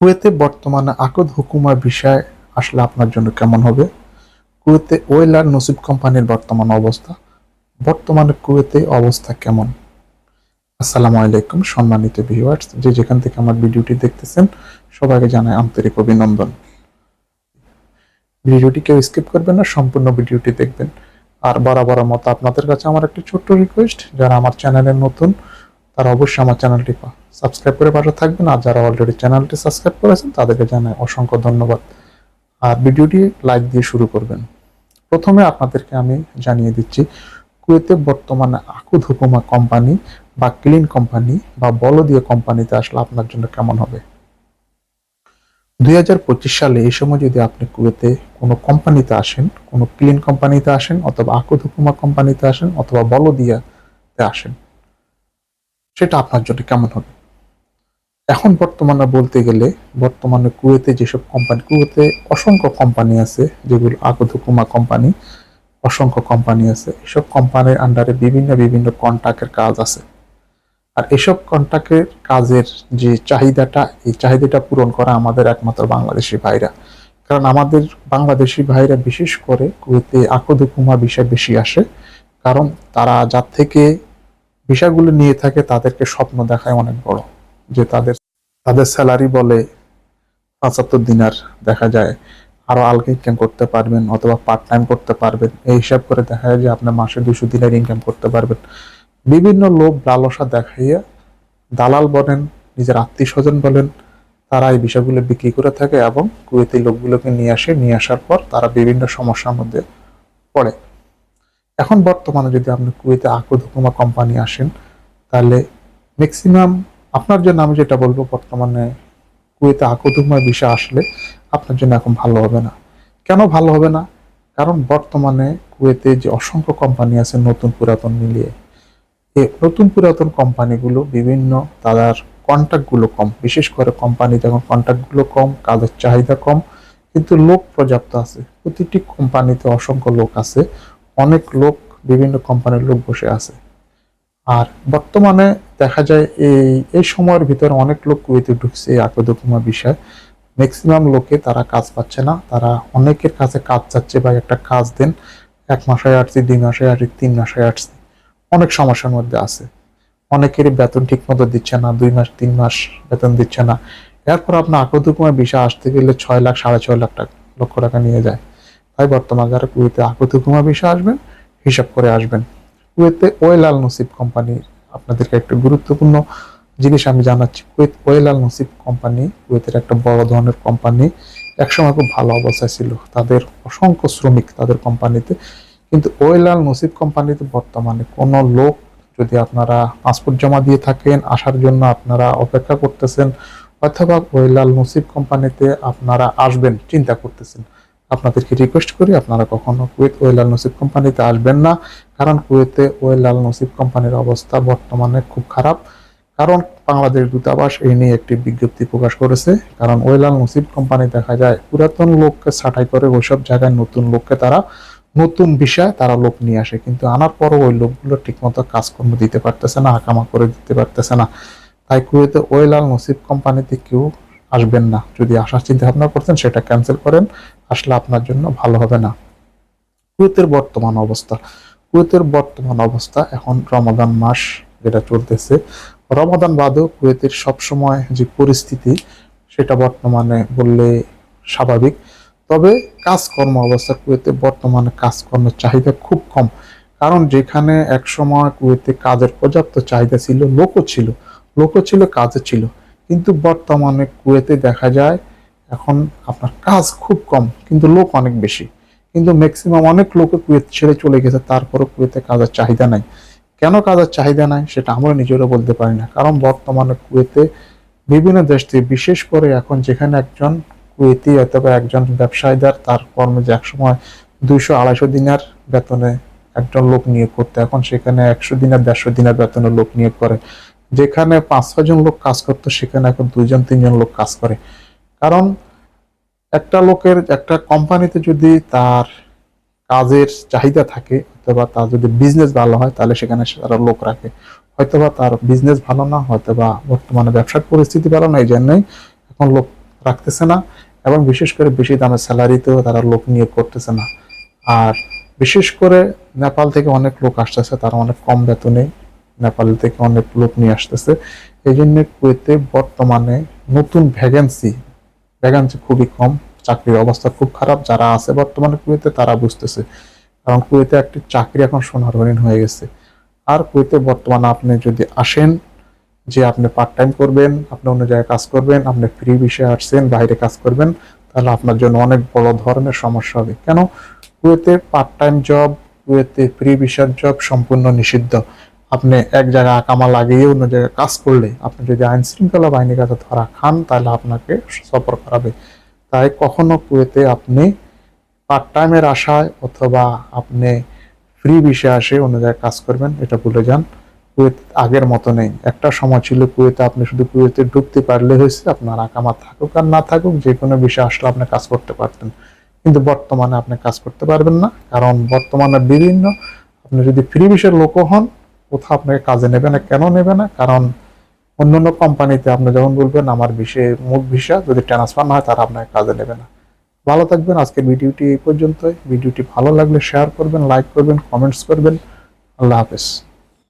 কুয়েতে বর্তমানে আকদ হুকুমার বিষয় আসলে আপনার জন্য কেমন হবে? কুয়েতে ওয়েল আর নসিব কোম্পানির বর্তমান অবস্থা। বর্তমানে কুয়েতে অবস্থা কেমন? আসসালামু আলাইকুম, সম্মানিত ভিউয়ার্স যে যেখান থেকে আমার ভিডিওটি দেখতেছেন, সবাইকে জানাই আন্তরিক অভিনন্দন। ভিডিওটি কেউ স্কিপ করবেন না, সম্পূর্ণ ভিডিওটি দেখবেন। আর বরাবর মতো আপনাদের কাছে আমার একটি ছোট্ট রিকোয়েস্ট যারা আমার চ্যানেলে নতুন তারা অবশ্যই আমার চ্যানেলটি সাবস্ক্রাইব করে পাশে থাকবেন। আর যারা অলরেডি চ্যানেলটি সাবস্ক্রাইব করেছেন, তাদেরকে জানাই অসংখ্য ধন্যবাদ। আর ভিডিওটি লাইক দিয়ে শুরু করবেন। প্রথমে আপনাদেরকে আমি জানিয়ে দিচ্ছি, কুয়েতে বর্তমানে আকুদ হুকুমা কোম্পানি বা ক্লিন কোম্পানি বা বলদিয়া কোম্পানিতে আসলে আপনার জন্য কেমন হবে? দুই হাজার পঁচিশ সালে এই সময় যদি আপনি কুয়েতে কোনো কোম্পানিতে আসেন, কোনো ক্লিন কোম্পানিতে আসেন, অথবা আকুদ কোম্পানিতে আসেন, অথবা বলদিয়াতে আসেন সেটা আপনার জন্য কেমন হবে? এখন বর্তমানে বলতে গেলে, বর্তমানে কুয়েতে যেসব কোম্পানি কুয়েতে অসংখ্য কোম্পানি আছে, যেগুলো আকুদ হুকুমা কোম্পানি অসংখ্য কোম্পানি আছে। এসব কোম্পানির আন্ডারে বিভিন্ন বিভিন্ন কন্ট্রাক্টের কাজ আছে। আর এসব কন্ট্রাক্টের কাজের যে চাহিদাটা, এই চাহিদাটা পূরণ করা আমাদের একমাত্র বাংলাদেশি ভাইরা। কারণ আমাদের বাংলাদেশি ভাইরা বিশেষ করে কুয়েতে আকদ হুকুমা বিষয় বেশি আসে। কারণ তারা যার থেকে বিষয়গুলো নিয়ে থাকে, তাদেরকে স্বপ্ন দেখায় অনেক বড়, যে তাদের তাদের স্যালারি বলে পঁচাত্তর দিনার দেখা যায়। আরও আলগা ইনকাম করতে পারবেন অথবা পার্ট টাইম করতে পারবেন। এই হিসাব করে দেখা যায় যে আপনার মাসে দুশো দিনের ইনকাম করতে পারবেন। বিভিন্ন লোক লালসা দেখাইয়া দালাল বলেন, নিজের আত্মীয় স্বজন বলেন, তারা এই বিষয়গুলো বিক্রি করে থাকে এবং কুয়েতি লোকগুলোকে নিয়ে আসে। নিয়ে আসার পর তারা বিভিন্ন সমস্যার মধ্যে পড়ে। এখন বর্তমানে যদি আপনি কুয়েতে আকদ হুকুমা কোম্পানি আসেন, তাহলে ম্যাক্সিমাম আপনার জন্য আমি যেটা বলব, বর্তমানে কুয়েতে আকদ হুকুমার বিষয় আসলে আপনার জন্য এখন ভালো হবে না। কেন ভালো হবে না? কারণ বর্তমানে কুয়েতে যে অসংখ্য কোম্পানি আছে নতুন পুরাতন মিলিয়ে এই নতুন পুরাতন কোম্পানিগুলো বিভিন্ন তাদের কন্ট্যাক্টগুলো কম। বিশেষ করে কোম্পানি যখন কন্ট্যাক্টগুলো কম, কাজের চাহিদা কম, কিন্তু লোক পর্যাপ্ত আছে। প্রতিটি কোম্পানিতে অসংখ্য লোক আছে। অনেক লোক, বিভিন্ন কোম্পানির লোক বসে আছে। আর বর্তমানে দেখা যায় এই এই সময়ের ভিতরে অনেক লোক কুয়েতে ঢুকছে এই আকদকুমা বিষয়। ম্যাক্সিমাম লোকে তারা কাজ পাচ্ছে না। তারা অনেকের কাছে কাজ চাচ্ছে বা একটা কাজ দেন, এক মাসে আসছি, দুই মাসে আসছি, তিন মাসে আসছি। অনেক সমস্যার মধ্যে আছে। অনেকেরই বেতন ঠিক মতো দিচ্ছে না, দুই মাস, তিন মাস বেতন দিচ্ছে না। এরপর আপনার আকদকুমার বিষয় আসতে গেলে ছয় লাখ, সাড়ে ছয় লাখ টাকা, লক্ষ টাকা নিয়ে যায়। তাই বর্তমানে যারা কুয়েতে আকদকুমা বিষয় আসবেন হিসাব করে আসবেন। কুয়েতে ওয়েল আল নসিব কোম্পানি আপনাদেরকে একটা গুরুত্বপূর্ণ জিনিস আমি জানাচ্ছি। কুয়েত ওয়েল আল নসিব কোম্পানি কুয়েতের একটা বড় ধরনের কোম্পানি একসময় খুব ভালো অবস্থায় ছিল। তাদের অসংখ্য শ্রমিক তাদের কোম্পানিতে কিন্তু ওয়েল আল নসিব কোম্পানিতে বর্তমানে কোনো লোক যদি আপনারা পাসপোর্ট জমা দিয়ে থাকেন, আসার জন্য আপনারা অপেক্ষা করতেছেন, অথবা ওয়েল আল নসিব কোম্পানিতে আপনারা আসবেন, চিন্তা করতেছেন। আপনাদেরকে রিকোয়েস্ট করি, আপনারা কখনো কুয়েত ওয়েল আল নসিব কোম্পানিতে আসবেন না। কারণ কুয়েতে ওয়েল আল নসিব কোম্পানির অবস্থা বর্তমানে খুব খারাপ। কারণ বাংলাদেশ দূতাবাস এই নিয়ে একটি বিজ্ঞপ্তি প্রকাশ করেছে। কারণ ওয়েল আল নসিব কোম্পানি দেখা যায় পুরাতন লোককে ছাঁটাই করে ওইসব জায়গায় নতুন লোককে তারা নতুন বিষয় তারা লোক নিয়ে আসে। কিন্তু আনার পরও ওই লোকগুলো ঠিকমতো কাজকর্ম দিতে পারতেছে না আকামা করে দিতে পারতেছে না। তাই কুয়েতে ওয়েল আল নসিব কোম্পানিতে কেউ আসবেন না। যদি আসার চিন্তা ভাবনা করছেন, সেটা ক্যান্সেল করেন। আসলে আপনার জন্য ভালো হবে না। কুয়েতের বর্তমান অবস্থা। কুয়েতের বর্তমান অবস্থা এখন রমাদান মাস যেটা চলতেছে। রমাদান বাদেও কুয়েতের সবসময় যে পরিস্থিতি, সেটা বর্তমানে বললে স্বাভাবিক। তবে কাজকর্ম অবস্থা কুয়েতে বর্তমানে কাজকর্মের চাহিদা খুব কম। কারণ যেখানে এক সময় কুয়েতে কাজের পর্যাপ্ত চাহিদা ছিল, লোকও ছিল। লোকও ছিল, কাজও ছিল। কিন্তু বর্তমানে কুয়েতে দেখা যায় এখন আপনার কাজ খুব কম, কিন্তু লোক অনেক বেশি। কিন্তু ম্যাক্সিমাম অনেক লোক কুয়েত ছেড়ে চলে গেছে তারপরে কুয়েতে কাজের চাহিদা নাই। কেন কাজের চাহিদা নাই সেটা আমরা নিজেরও বলতে পারি না, কারণ বর্তমানে কুয়েতে বিভিন্ন দেশ থেকে, বিশেষ করে এখন যেখানে একজন কুয়েতি অথবা একজন ব্যবসায়ীদার, তার কর্মে যে একসময় দুইশো আড়াইশো দিনার বেতনে একজন লোক নিয়োগ করতে, এখন সেখানে একশো দিনের, দেড়শো দিনের বেতনে লোক নিয়োগ করে। যেখানে পাঁচ ছজন লোক কাজ করতো, সেখানে এখন দুইজন, তিনজন লোক কাজ করে। কারণ একটা লোকের, একটা কোম্পানিতে যদি তার কাজের চাহিদা থাকে, অথবা তার যদি বিজনেস ভালো হয়, তাহলে সেখানে তারা লোক রাখে। হয়তোবা তার বিজনেস ভালো না, হয়তোবা বর্তমানে ব্যবসার পরিস্থিতি ভালো না এই জন্যই এখন লোক রাখতেছে না, এবং বিশেষ করে বেশি দামের স্যালারিতেও তারা লোক নিয়োগ করতেছে না। আর বিশেষ করে নেপাল থেকে অনেক লোক আসতেছে, তারা অনেক কম বেতনে নেপাল থেকে অনেক লোক নিয়ে আসতেছে। এই জন্য কুয়েতে বর্তমানে নতুন ভ্যাকেন্সি ভ্যাকেন্সি খুবই কম, চাকরির অবস্থা খুব খারাপ, যারা আছে বর্তমানে কুয়েতে তারা বুঝতেছে। কারণ কুয়েতে একটি চাকরি এখন সোনার হরিণ হয়ে গেছে। আর কুয়েতে বর্তমানে আপনি যদি আসেন, যে আপনি পার্ট টাইম করবেন, আপনি অন্য জায়গায় কাজ করবেন, আপনি ফ্রি বিষয়ে আসছেন, বাইরে কাজ করবেন, তাহলে আপনার জন্য অনেক বড় ধরনের সমস্যা হবে। কেন? কুয়েতে পার্ট টাইম জব কুয়েতে ফ্রি ভিসার জব সম্পূর্ণ নিষিদ্ধ। আপনি এক জায়গায় আকামা লাগিয়ে অন্য জায়গায় কাজ করলে আপনি যদি আইন শৃঙ্খলা বাহিনীর কাছে ধরা খান, তাহলে আপনাকে সফর করাবে। তাই কখনো কুয়েতে আপনি পার্ট টাইমের আশায় অথবা আপনি ফ্রি বিষয়ে আসে অন্য জায়গায় কাজ করবেন, এটা ভুলে যান। কুয়েত আগের মতো নেই। একটা সময় ছিল কুয়েতে আপনি শুধু কুয়েতে ঢুকতে পারলে হয়েছে, আপনার আকামা থাকুক আর না থাকুক, যে কোনো বিষয়ে আসলে আপনি কাজ করতে পারতেন। কিন্তু বর্তমানে আপনি কাজ করতে পারবেন না, কারণ বর্তমানে বিভিন্ন আপনি যদি ফ্রি বিষয়ের লোকও হন কোথাও আপনাকে কাজে নেবে না, কেন নেবে না? কারণ অন্য অন্য কোম্পানিতে আপনি যখন বলবেন আমার বিষয়ে মুখ ভিসা যদি ট্রান্সফার না হয় তারা আপনাকে কাজে নেবে না। ভালো থাকবেন, আজকের ভিডিওটি এই পর্যন্তই। ভিডিওটি ভালো লাগলে শেয়ার করবেন লাইক করবেন কমেন্টস করবেন। আল্লাহ হাফেজ।